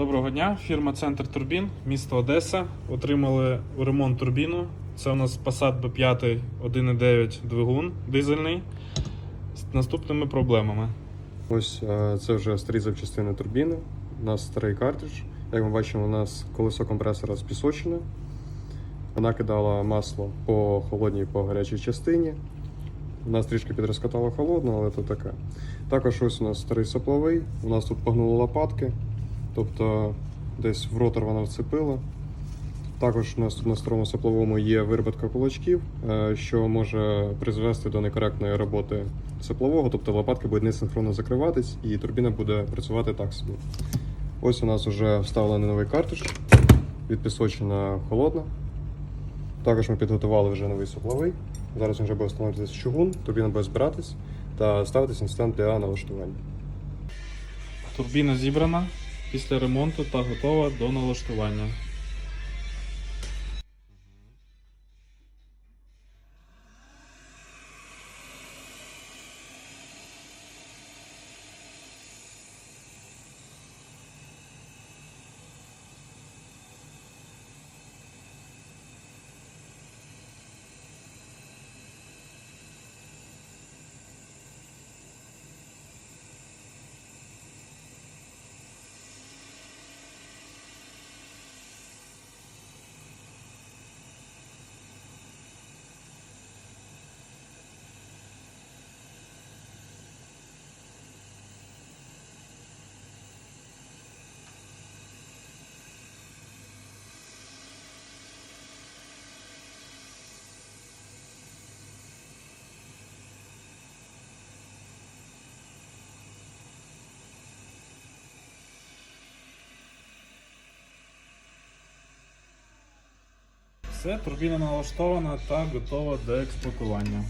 Доброго дня, фірма Центр Турбін, місто Одеса. Отримали у ремонт турбіну. Це у нас Passat B5 1.9 двигун дизельний з наступними проблемами. Ось е, це вже старі запчастини турбіни. У нас старий картридж. Як ми бачимо, у нас колесо компресора спісочене. Вона кидала масло по холодній по гарячій частині. У нас трішки підрозкатало холодно, але то таке. Також ось у нас старий сопловий. У нас тут погнули лопатки, тобто десь в ротор вона вцепила. Також у нас тут на старому сопловому є вироботка кулачків, е, що може призвести до некоректної роботи соплового, тобто лопатки будуть несинхронно закриватись і турбіна буде працювати так собі. Ось у нас вже вставлений новий картридж, відпісочена холодна. Також ми підготували вже новий сопловий. Зараз він вже буде встановлюватися чугун, турбіна буде збиратись та ставитись інститут для налаштування. Турбіна зібрана після ремонту та готова до налаштування. Все, турбіна налаштована та готова до експлуатування.